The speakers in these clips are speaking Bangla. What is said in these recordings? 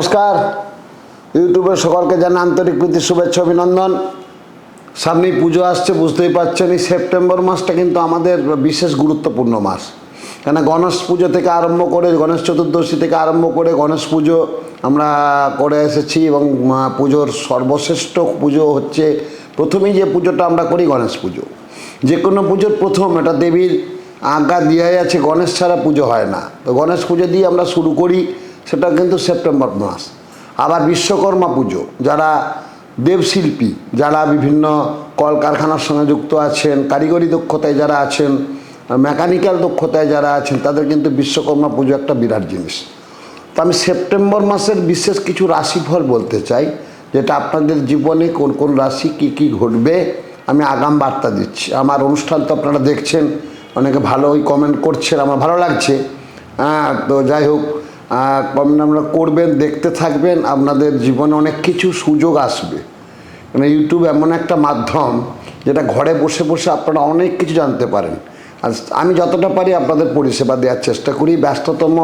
নমস্কার। ইউটিউবের সকলকে জানা আন্তরিক প্রীতি, শুভেচ্ছা, অভিনন্দন। সামনেই পুজো আসছে, বুঝতেই পারছেন, এই সেপ্টেম্বর মাসটা কিন্তু আমাদের বিশেষ গুরুত্বপূর্ণ মাস। কেন গণেশ পুজো থেকে আরম্ভ করে, গণেশ চতুর্দশী থেকে আরম্ভ করে গণেশ পুজো আমরা করে এসেছি এবং পুজোর সর্বশ্রেষ্ঠ পুজো হচ্ছে, প্রথমেই যে পুজোটা আমরা করি গণেশ পুজো। যে কোনো পুজোর প্রথম এটা দেবীর আজ্ঞা দেওয়াই আছে, গণেশ ছাড়া পুজো হয় না। তো গণেশ পুজো দিয়ে আমরা শুরু করি সেটা কিন্তু সেপ্টেম্বর মাস। আবার বিশ্বকর্মা পুজো, যারা দেবশিল্পী, যারা বিভিন্ন কলকারখানার সঙ্গে যুক্ত আছেন, কারিগরি দক্ষতায় যারা আছেন, মেকানিক্যাল দক্ষতায় যারা আছেন, তাদের কিন্তু বিশ্বকর্মা পুজো একটা বিরাট জিনিস। তো আমি সেপ্টেম্বর মাসের বিশেষ কিছু রাশিফল বলতে চাই, যেটা আপনাদের জীবনে কোন কোন রাশি কি কি ঘটবে, আমি আগাম বার্তা দিচ্ছি। আমার অনুষ্ঠান তো আপনারা দেখছেন, অনেকে ভালোই কমেন্ট করছেন, আমার ভালো লাগছে। হ্যাঁ তো যাই হোক আপনারা করবেন, দেখতে থাকবেন, আপনাদের জীবনে অনেক কিছু সুযোগ আসবে। মানে ইউটিউব এমন একটা মাধ্যম যেটা ঘরে বসে বসে আপনারা অনেক কিছু জানতে পারেন। আর আমি যতটা পারি আপনাদের পরিষেবা দেওয়ার চেষ্টা করি, ব্যস্ততম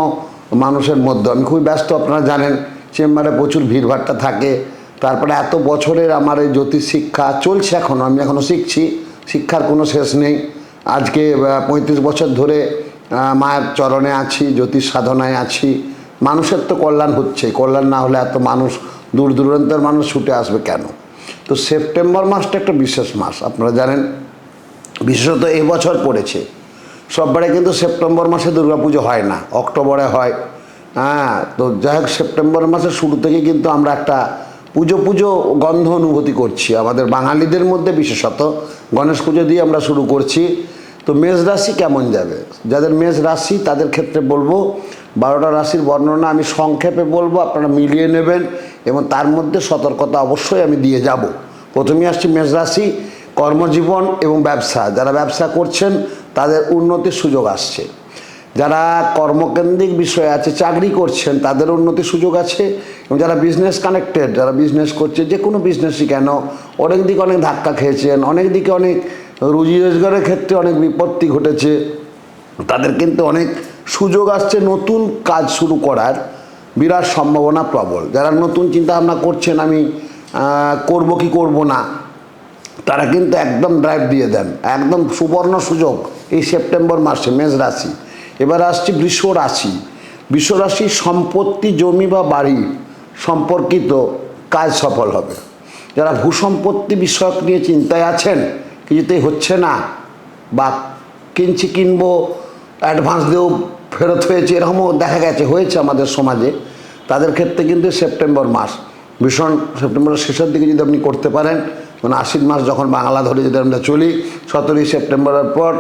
মানুষের মধ্যে। আমি খুবই ব্যস্ত, আপনারা জানেন, চেম্বারে প্রচুর ভিড়ভাট্টা থাকে। তারপরে এত বছরের আমার এই জ্যোতিষ শিক্ষা চলছে এখনও আমি এখনও শিখছি, শিক্ষার কোনো শেষ নেই। আজকে পঁয়ত্রিশ বছর ধরে মায়ের চরণে আছি, জ্যোতিষ সাধনায় আছি। মানুষের তো কল্যাণ হচ্ছে কল্যাণ না হলে এত মানুষ, দূর দূরান্তের মানুষ ছুটে আসবে কেন? তো সেপ্টেম্বর মাসটা একটা বিশেষ মাস, আপনারা জানেন। বিশেষত এবছর পড়েছে। সববারে কিন্তু সেপ্টেম্বর মাসে দুর্গাপুজো হয় না, অক্টোবরে হয়। হ্যাঁ তো যাই হোক, সেপ্টেম্বর মাসের শুরু থেকে কিন্তু আমরা একটা পুজো পুজো গন্ধ অনুভূতি করছি। আমাদের বাঙালিদের মধ্যে বিশেষত গণেশ পুজো দিয়ে আমরা শুরু করছি। তো মেষ রাশি কেমন যাবে? যাদের মেষ রাশি, তাদের ক্ষেত্রে বলব বারোটা রাশির বর্ণনা আমি সংক্ষেপে বলব, আপনারা মিলিয়ে নেবেন এবং তার মধ্যে সতর্কতা অবশ্যই আমি দিয়ে যাব। প্রথমেই আসছি মেষ রাশি, কর্মজীবন এবং ব্যবসা। যারা ব্যবসা করছেন, তাদের উন্নতির সুযোগ আসছে। যারা কর্মকেন্দ্রিক বিষয় আছে, চাকরি করছেন, তাদের উন্নতির সুযোগ আছে এবং যারা বিজনেস কানেক্টেড যারা বিজনেস করছে, যে কোনো বিজনেসই কেন, অনেক দিকে অনেক ধাক্কা খেয়েছেন, অনেক দিকে অনেক রুজি রোজগারের ক্ষেত্রে অনেক বিপত্তি ঘটেছে, তাদের কিন্তু অনেক সুযোগ আসছে, নতুন কাজ শুরু করার বিরাট সম্ভাবনা প্রবল। যারা নতুন চিন্তা ভাবনা করছেন, আমি করব কি করব না, তারা কিন্তু একদম ড্রাইভ দিয়ে দেন। একদম সুবর্ণ সুযোগ এই সেপ্টেম্বর মাসে, মেষ রাশি। এবার আসছি বৃষ রাশি। বৃষ রাশি সম্পত্তি, জমি বা বাড়ি সম্পর্কিত কাজ সফল হবে। যারা ভূসম্পত্তি বিষয়ক নিয়ে চিন্তায় আছেন, কিছুতেই হচ্ছে না, বা কিনছি, কিনবো অ্যাডভান্স দিয়েও ফেরত হয়েছে, এরকমও দেখা গেছে, হয়েছে আমাদের সমাজে। তাদের ক্ষেত্রে কিন্তু সেপ্টেম্বর মাস, ভীষণ সেপ্টেম্বরের শেষের দিকে যদি আপনি করতে পারেন মানে আশ্বিন মাস যখন বাংলা ধরে যদি আমরা চলি, সতেরোই সেপ্টেম্বরের পর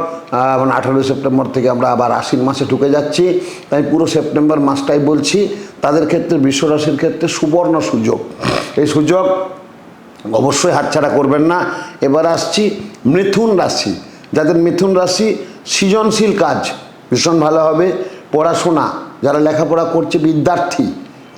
মানে আঠেরোই সেপ্টেম্বর থেকে আমরা আবার আশ্বিন মাসে ঢুকে যাচ্ছি। তাই পুরো সেপ্টেম্বর মাসটাই বলছি, তাদের ক্ষেত্রে, বিশ্বরাশির ক্ষেত্রে সুবর্ণ সুযোগ। এই সুযোগ অবশ্যই হাতছাড়া করবেন না। এবার আসছি মিথুন রাশি। যাদের মিথুন রাশি সৃজনশীল কাজ ভীষণ ভালো হবে। পড়াশোনা, যারা লেখাপড়া করছে, বিদ্যার্থী,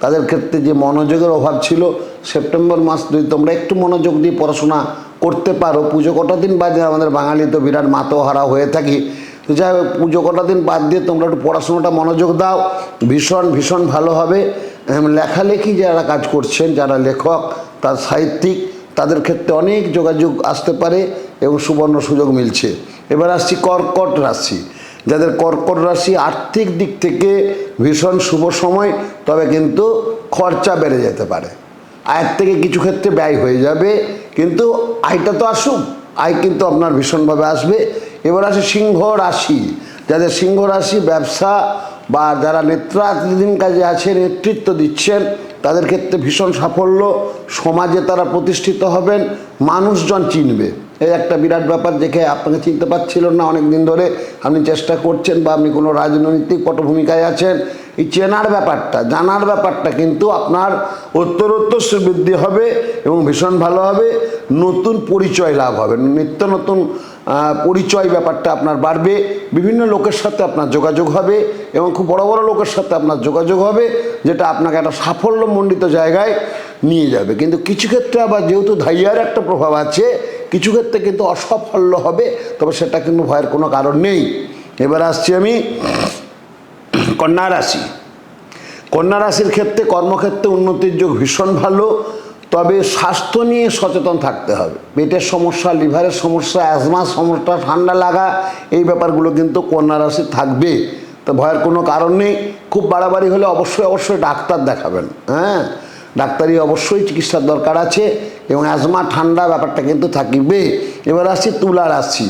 তাদের ক্ষেত্রে যে মনোযোগের অভাব ছিল, সেপ্টেম্বর মাস যদি তোমরা একটু মনোযোগ দিয়ে পড়াশোনা করতে পারো। পুজো কটা দিন বাদে আমাদের বাঙালি তো বিরাট মাতোহারা হয়ে থাকি। তো যাই হোক, পুজো কটা দিন বাদ দিয়ে তোমরা একটু পড়াশোনাটা মনোযোগ দাও। ভীষণ ভীষণ ভালো হবে। লেখালেখি যারা কাজ করছেন, যারা লেখক, তার সাহিত্যিক, তাদের ক্ষেত্রে অনেক যোগাযোগ আসতে পারে এবং সুবর্ণ সুযোগ মিলছে। এবার আসছি কর্কট রাশি। যাদের কর্কট রাশি আর্থিক দিক থেকে ভীষণ শুভ সময়, তবে কিন্তু খরচা বেড়ে যেতে পারে। আয়ের থেকে কিছু ক্ষেত্রে ব্যয় হয়ে যাবে, কিন্তু আয়টা তো আসুক, আয় কিন্তু আপনার ভীষণভাবে আসবে। এবার আসে সিংহ রাশি। যাদের সিংহ রাশি ব্যবসা বা যারা নেতৃত্বাধীন কাজে আছে, নেতৃত্ব দিচ্ছেন, তাদের ক্ষেত্রে ভীষণ সাফল্য। সমাজে তারা প্রতিষ্ঠিত হবেন, মানুষজন চিনবে। এই একটা বিরাট ব্যাপার দেখে আপনাকে চিনতে পারছিল না অনেক দিন ধরে। আপনি চেষ্টা করছেন বা আপনি কোনো রাজনৈতিক পটভূমিকায় আছেন। এই চেনার ব্যাপারটা, জানার ব্যাপারটা কিন্তু আপনার উত্তরোত্তর বৃদ্ধি হবে এবং ভীষণ ভালো হবে। নতুন পরিচয় লাভ হবে। নিত্য নতুন পরিচয় ব্যাপারটা আপনার বাড়বে। বিভিন্ন লোকের সাথে আপনার যোগাযোগ হবে এবং খুব বড় বড় লোকের সাথে আপনার যোগাযোগ হবে, যেটা আপনাকে একটা সাফল্যমণ্ডিত জায়গায় নিয়ে যাবে। কিন্তু কিছু ক্ষেত্রে আবার যেহেতু ধাইয়ার একটা প্রভাব আছে কিছু ক্ষেত্রে কিন্তু অসাফল্য হবে, তবে সেটা কিন্তু ভয়ের কোনো কারণ নেই। এবার আসছি আমি কন্যা রাশি। কন্যা রাশির ক্ষেত্রে কর্মক্ষেত্রে উন্নতির যোগ ভীষণ ভালো, তবে স্বাস্থ্য নিয়ে সচেতন থাকতে হবে। পেটের সমস্যা, লিভারের সমস্যা অ্যাজমার সমস্যা, ঠান্ডা লাগা, এই ব্যাপারগুলো কিন্তু কন্যা রাশি থাকবে। তো ভয়ের কোনো কারণ নেই। খুব বাড়াবাড়ি হলে অবশ্যই অবশ্যই ডাক্তার দেখাবেন হ্যাঁ? ডাক্তারি অবশ্যই চিকিৎসার দরকার আছে। এবং অ্যাজমা ঠান্ডা ব্যাপারটা কিন্তু থাকিবে। এবার আসছি তুলা রাশি।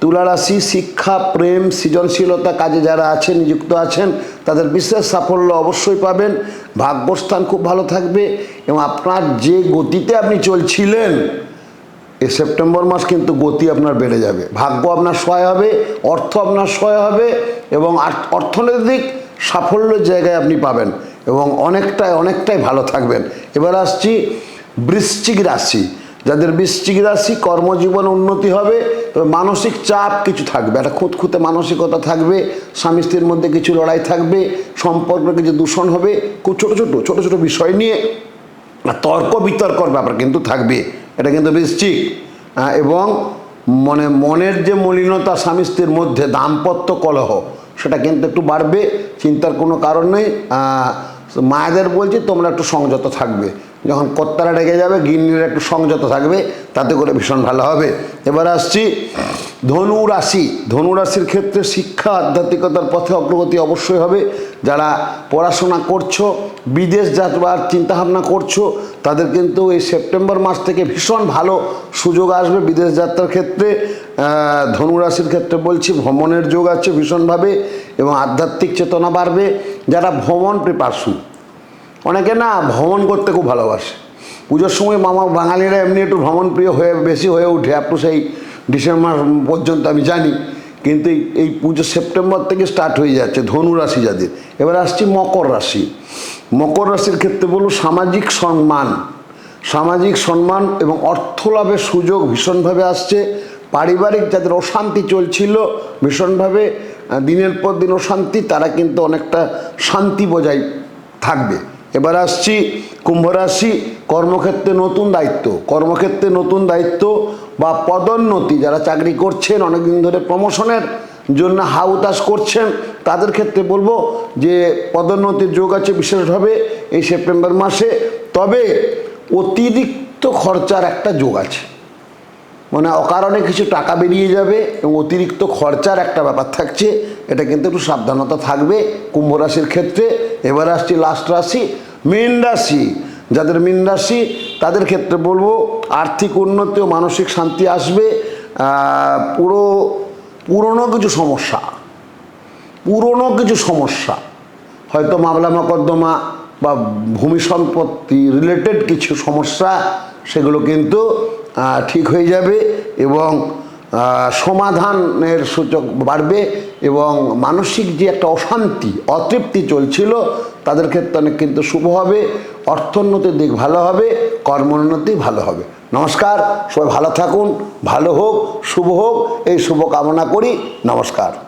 তুলা রাশি, শিক্ষা, প্রেম, সৃজনশীলতা, কাজে যারা আছেন, নিযুক্ত আছেন, তাদের বিশেষ সাফল্য অবশ্যই পাবেন। ভাগ্যস্থান খুব ভালো থাকবে এবং আপনার যে গতিতে আপনি চলছিলেন এই সেপ্টেম্বর মাস কিন্তু গতি আপনার বেড়ে যাবে। ভাগ্য আপনার সহায় হবে, অর্থ আপনার সহায় হবে এবং অর্থনৈতিক সাফল্যের জায়গায় আপনি পাবেন এবং অনেকটাই অনেকটাই ভালো থাকবেন। এবার আসছি বৃশ্চিক রাশি। যাদের বৃশ্চিক রাশি কর্মজীবন উন্নতি হবে, তবে মানসিক চাপ কিছু থাকবে। একটা খুঁতখুঁতে মানসিকতা থাকবে, স্বামী স্ত্রীর মধ্যে কিছু লড়াই থাকবে, সম্পর্কে কিছু দূষণ হবে খুব ছোটো ছোটো ছোটো ছোটো বিষয় নিয়ে তর্ক বিতর্কর ব্যাপার কিন্তু থাকবে। এটা কিন্তু বৃশ্চিক। এবং মনে, মনের যে মলিনতা স্বামী স্ত্রীর মধ্যে, দাম্পত্য কলহ, সেটা কিন্তু একটু বাড়বে, চিন্তার কোনো কারণ নেই। মায়েদের বলছি, তোমরা একটু সংযত থাকবে। যখন কর্তারা রেগে যাবে, গিন্নিরা একটু সংযত থাকবে, তাতে করে ভীষণ ভালো হবে। এবার আসছি ধনু রাশি ধনু রাশির ক্ষেত্রে শিক্ষা, আধ্যাত্মিকতার পথে অগ্রগতি অবশ্যই হবে। যারা পড়াশোনা করছ, বিদেশ যাবার চিন্তাভাবনা করছ, তাদের কিন্তু এই সেপ্টেম্বর মাস থেকে ভীষণ ভালো সুযোগ আসবে বিদেশ যাত্রার ক্ষেত্রে। আহ, ধনু রাশির ক্ষেত্রে বলছি ভ্রমণের যোগ আছে ভীষণভাবে এবং আধ্যাত্মিক চেতনা বাড়বে যারা ভ্রমণ প্রিপারসু অনেকে না ভ্রমণ করতে খুব ভালোবাসে। পুজোর সময় মামা বাঙালিরা এমনি একটু ভ্রমণ প্রিয় হয়ে বেশি হয়ে ওঠে আপ টু সেই ডিসেম্বর পর্যন্ত আমি জানি। কিন্তু এই- পুজো সেপ্টেম্বর থেকে স্টার্ট হয়ে যাচ্ছে ধনু রাশি যাদের। এবার আসছি মকর রাশি। মকর রাশির ক্ষেত্রে বলুন সামাজিক সম্মান। সামাজিক সম্মান এবং অর্থ লাভের সুযোগ ভীষণভাবে আসছে। পারিবারিক যাদের অশান্তি চলছিল, ভীষণভাবে দিনের পর দিন অশান্তি, তারা কিন্তু অনেকটা শান্তি বজায় থাকবে। এবার আসছি কুম্ভ রাশি, কর্মক্ষেত্রে নতুন দায়িত্ব। কর্মক্ষেত্রে নতুন দায়িত্ব বা পদোন্নতি, যারা চাকরি করছেন, অনেকদিন ধরে প্রমোশনের জন্য হাউতাস করছেন, তাদের ক্ষেত্রে বলব যে পদোন্নতির যোগ আছে বিশেষভাবে এই সেপ্টেম্বর মাসে। তবে অতিরিক্ত খরচার একটা যোগ আছে। মানে অকারণে কিছু টাকা বেরিয়ে যাবে এবং অতিরিক্ত খরচার একটা ব্যাপার থাকছে। এটা কিন্তু একটু সাবধানতা থাকবে কুম্ভ রাশির ক্ষেত্রে। এবার আসছি লাস্ট রাশি, মীন রাশি। যাদের মীন রাশি, তাদের ক্ষেত্রে বলব আর্থিক উন্নতি ও মানসিক শান্তি আসবে। পুরো, পুরনো কিছু সমস্যা, পুরনো কিছু সমস্যা। হয়তো মামলা মোকদ্দমা বা ভূমি সম্পত্তি রিলেটেড কিছু সমস্যা, সেগুলো কিন্তু ঠিক হয়ে যাবে এবং সমাধানের সূচক বাড়বে এবং মানসিক যে একটা অশান্তি, অতৃপ্তি চলছিল, তাদের ক্ষেত্রে অনেক কিন্তু শুভ হবে, অর্থোন্নতির দিক ভালো হবে কর্মোন্নতি ভালো হবে। নমস্কার, সবাই ভালো থাকুন, ভালো হোক, শুভ হোক, এই শুভ কামনা করি, নমস্কার।